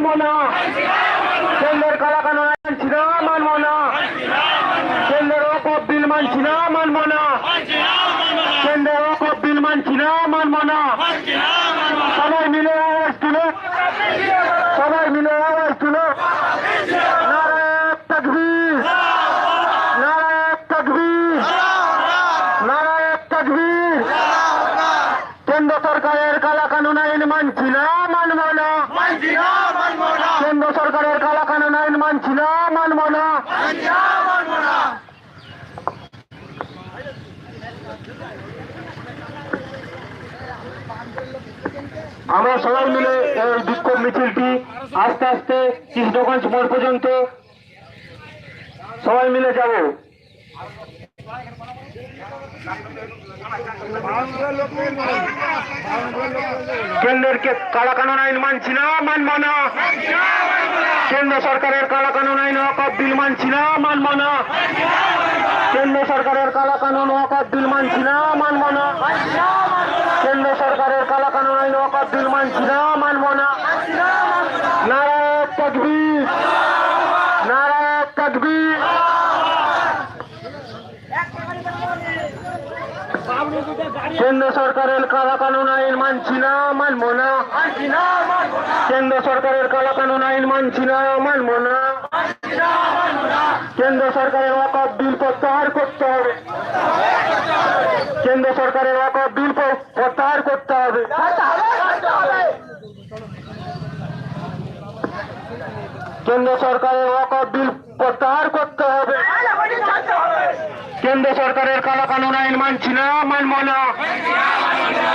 মানবো না কেন্দ্রের কালা কানুন মানছি না মানবো না কেন্দ্রের অকপ বিল মানছি না মানবো না কেন্দ্রের অকপ বিল মানছি না মানবো না সবাই মিলে আওয়াজ তুলো সবাই মিলে আওয়াজ তুলো নারায়ণ তকবীর নারায়ণ তকবীর নারায়ণ তকবীর কেন্দ্র সরকারের কালা কানুন আইন মানছি না মানব না কেন্দ্র সরকারের কালা না মানব না আমরা সবাই মিলে এই বিক্ষোভ মিছিলটি আস্তে আস্তে কৃষ্ণগঞ্জ মোড় পর্যন্ত সবাই মিলে যাব। কেন্দ্রের কে কালা কানুন আইন মানছি না মানব না কেন্দ্র সরকারের কালা কানুন আইন বিল মানছি না মানব না কেন্দ্র সরকারের কালা কানুন বিল মানছি না মানব না কেন্দ্র সরকারের কালা কানুন আইন ওয়াকফ বিল মানছি না মানব না নারায়ণ তকবীর নারায়ণ তকবীর কেন্দ্র সরকারের কালা কানুন আইন মানছি না, মানব না। কেন্দ্র সরকারের কালা কানুন আইন মানছি না, মানব না। কেন্দ্র সরকারের ওয়াকফ বিল প্রত্যাহার করতে হবে। কেন্দ্র সরকারের ওয়াকফ বিল প্রত্যাহার করতে হবে। কেন্দ্র সরকারের ওয়াকফ বিল প্রত্যাহার করতে হবে কেন্দ্র সরকারের কালা কানুন আইন মানছি না, মানব না।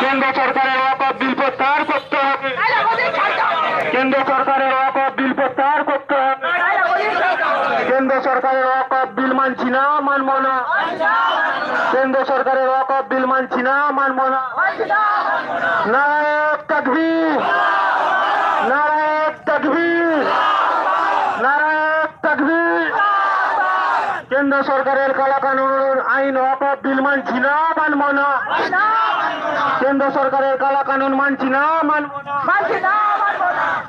কেন্দ্র সরকারের ওয়াকফ বিল প্রত্যাহার করতে হবে। কেন্দ্র সরকারের ওয়াকফ বিল প্রত্যাহার করতে হবে। কেন্দ্র সরকারের ওয়াকফ বিল মানছি না, মানব না। কেন্দ্র সরকারের ওয়াকফ বিল মানছি না, মানব না। নারায়ণ তকবীর। নারায়ণ তকবীর। নারায়ণ তকবীর। কেন্দ্র সরকারের কালা কানুন আইন ওয়াকফ বিল মানছি না মানব না। কেন্দ্র সরকারের কালা কানুন মানছি না মানব না।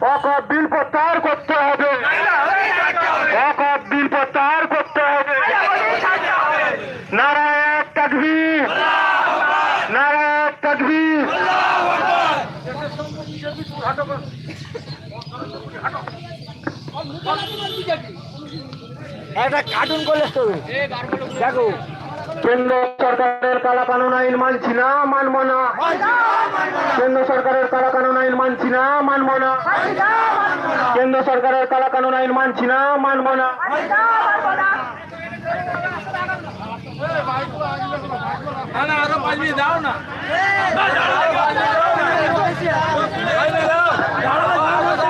ওয়াকফ বিল প্রত্যাহার করতে হবে। ওয়াকফ বিল প্রত্যাহার করতে হবে। নারায়ণ তকবীর। নারায়ণ তকবীর। একটা কার্টুন করলে দেখো। কেন্দ্র সরকারের কালা কানুন আইন মানছি না মানব না। কেন্দ্র সরকারের কালা কানুন আইন মানছি না মানব না। কেন্দ্র সরকারের কালা কানুন আইন মানছি না মানব না। আরও পালিয়ে দাও না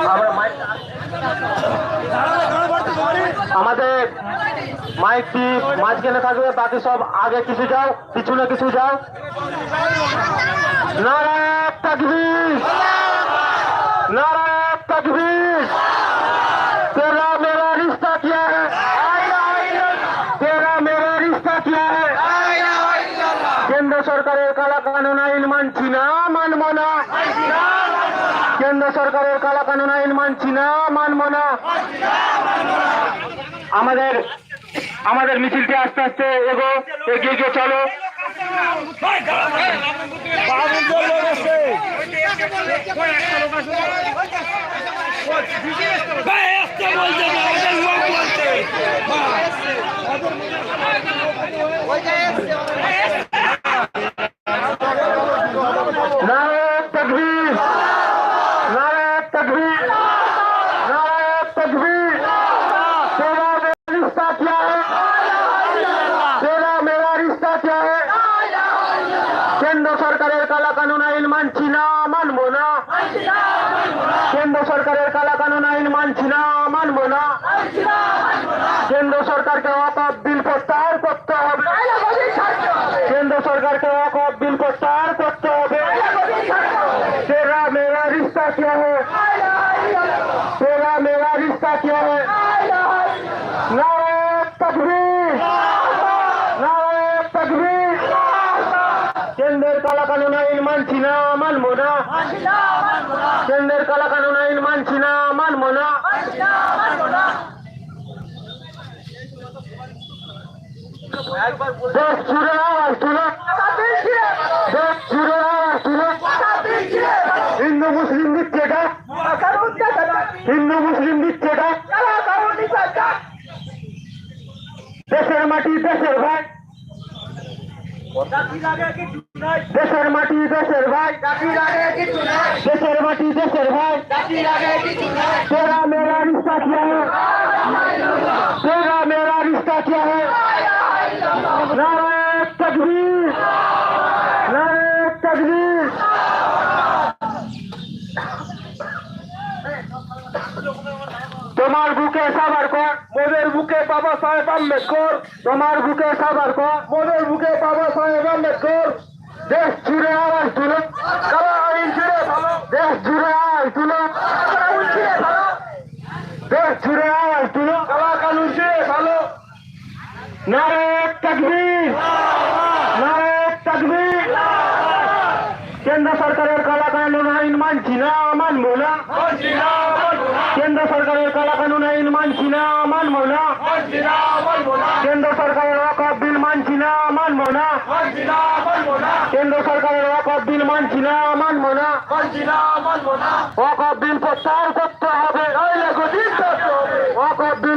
আমরা মাইক- আমাদের মাইকটি মাঝখানে থাকবে, বাকি সব আগে কিছু যাও, পিছনে কিছু যাও। নারায়ণ তাকবীর। নারায়ণ তাকবীর। তেরা মেরা রিস্তা কিয়া হ্যাঁ তেরা মেরা কেন্দ্র সরকারের কালা কানুন আইন মানছি না, মানব না। কেন্দ্র সরকারের কালা কানুন আইন মানছি না, মানব না। আমাদের আমাদের মিছিলটি আস্তে আস্তে এগো এগিয়ে গিয়ে চলো। মানছি না মানবো না কেন্দ্র সরকারের কালা কানুন আইন মানছি না মানবো না কেন্দ্র সরকারকে ওয়াকফ বিল প্রত্যাহার করতে হবে কেন্দ্র সরকারকে ওয়াকফ বিল প্রত্যাহার করতে হবে तेरा मेरा रिश्ता क्या है तेरा मेरा रिश्ता क्या है কেন্দ্রের কালা কানুন আইন মানছি না মানবো না। কেন্দ্রের কালা কানুন আইন মানছি না মানবো না। দেশ জুড়ে আওয়াজ তুলো দেশ জুড়ে আওয়াজ তুলো হিন্দু মুসলিম দিচ্ছে এটা হিন্দু মুসলিম দিচ্ছে এটা দেশের মাটি দেশের ভাই দেশের মাটি দেশের ভাই দেশের মাটি দেশের ভাই তেরা মেরা রিস্তা কিয়া তেরা মেরা রিস্তা কিয়া নারায় তকবীর নারায় তকবীর তোমার বুকে সাবার কর বাবা সাহেব আম্বেদকর, তোমার বুকে সাবার কর মোদের বুকে বাবা সাহেব আম্বেদকর। দেশ জুড়ে আওয়াজ তুলো। আইন জুড়ে দেশ জুড়ে আওয়াজ তুলো। দেশ জুড়ে আওয়াজ তুলো। কালা কানুন জুড়ে ভালো। নারে তকবীর। কেন্দ্র সরকারের কালা কানুন আইন মানছি না কেন্দ্র সরকারের কালা মানছি না, মানবো না। কেন্দ্র সরকারের ওয়াকফ বিল মানছি না, মানবো না। কেন্দ্র সরকারের ওয়াকফ বিল মানছি না, মানবো না। ওয়াকফ বিল প্রত্যাহার করতে হবে। ওয়াকফ বিল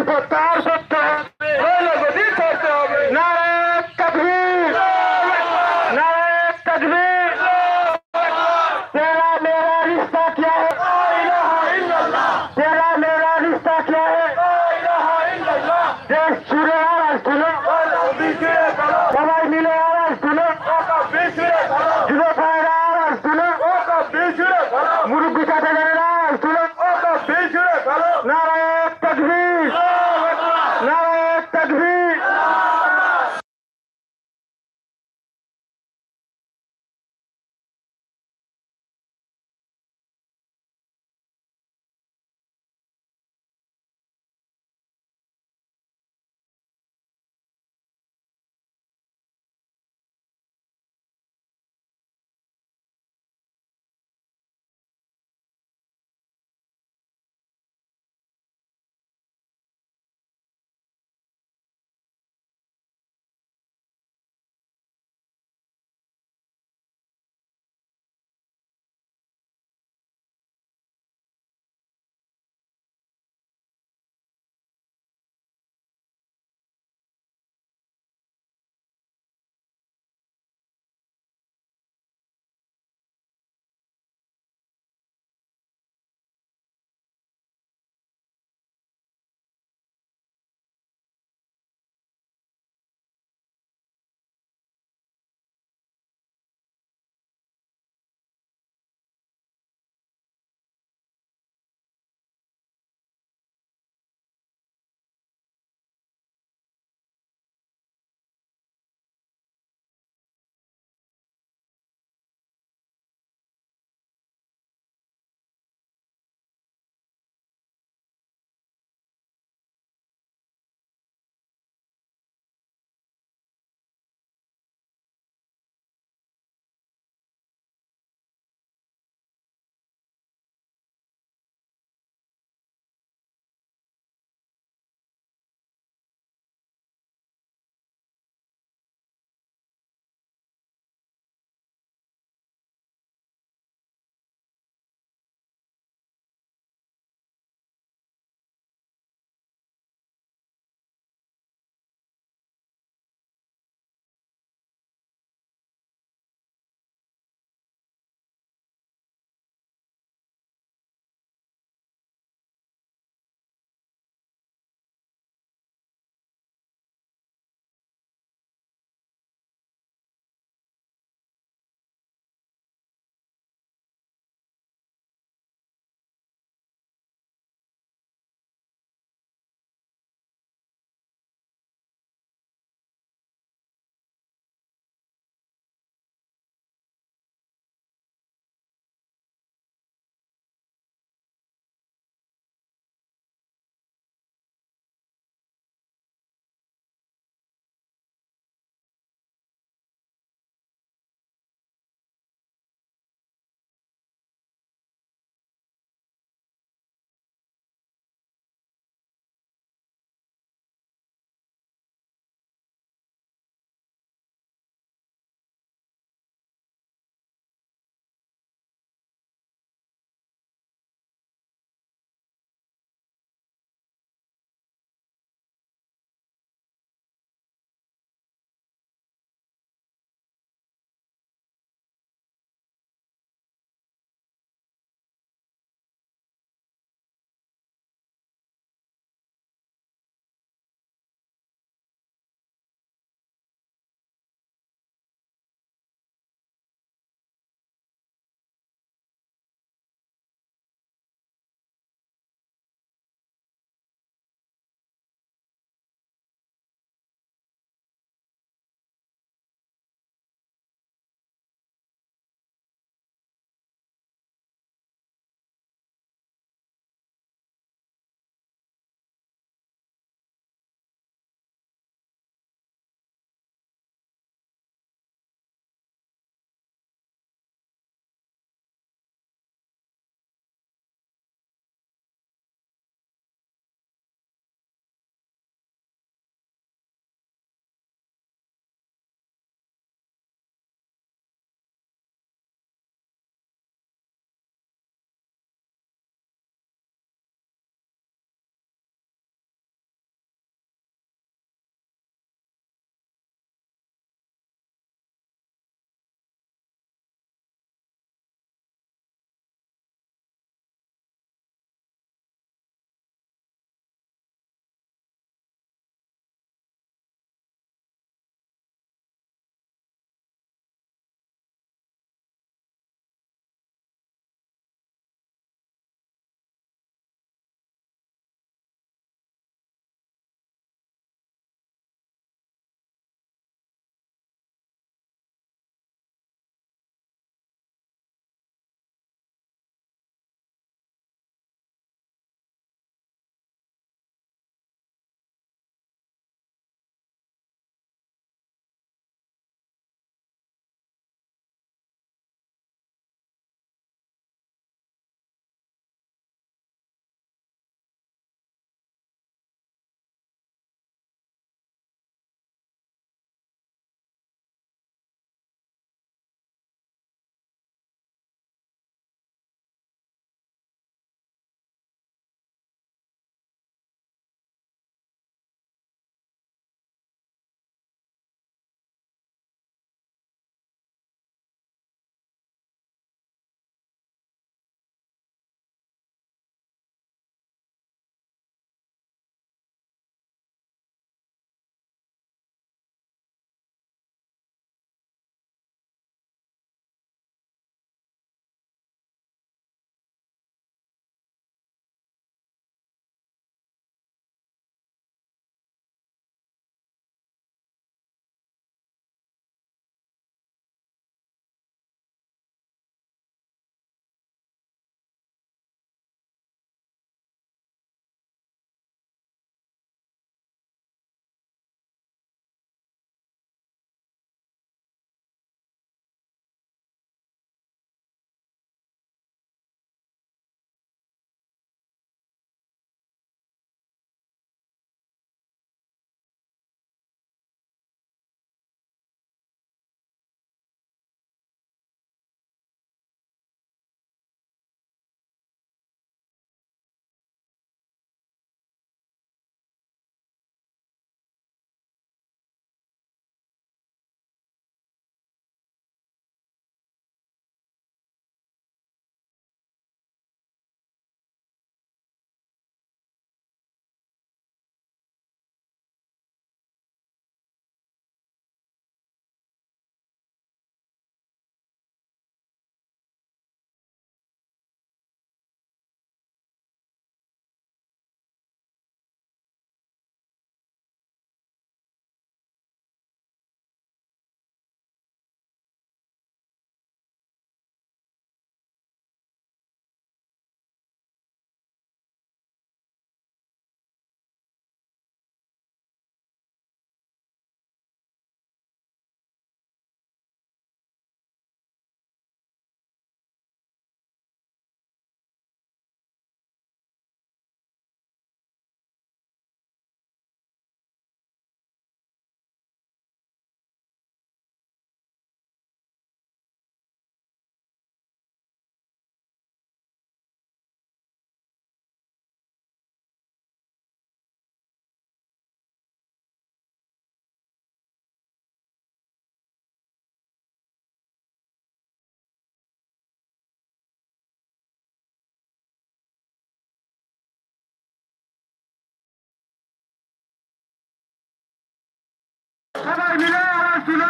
সবাই মিলে আওয়াজ তুলো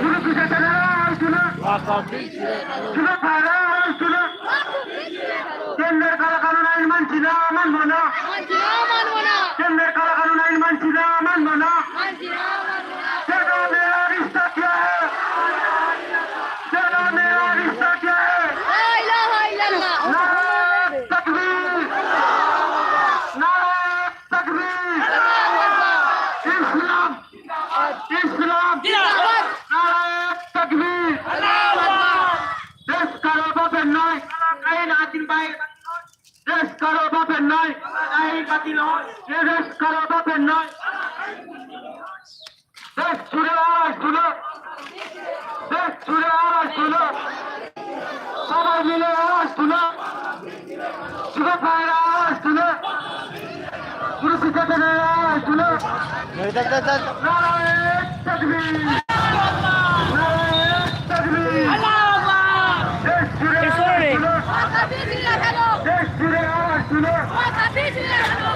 শুধু কিসে ছেলেরা আওয়াজ তুলো শুধু ভাইরা আওয়াজ তুলো কেন্দ্রের কালা কানুন আইন মানছি না মানবো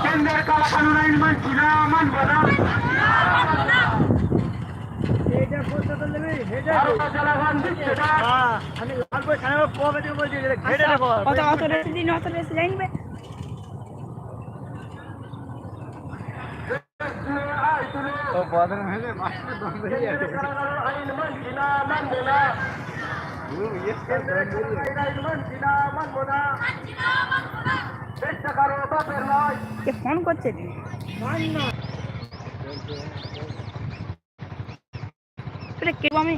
কেন্দ্রের কালা কানুন আইন মানছি না মানবো না আমি লালপুর খানার কবে থেকে বলছি যে ঘেটে অত অত দিন অত রেসে জানবে ও বদন হলে মাস্টার কে ফোন করছে রে? কে আমি?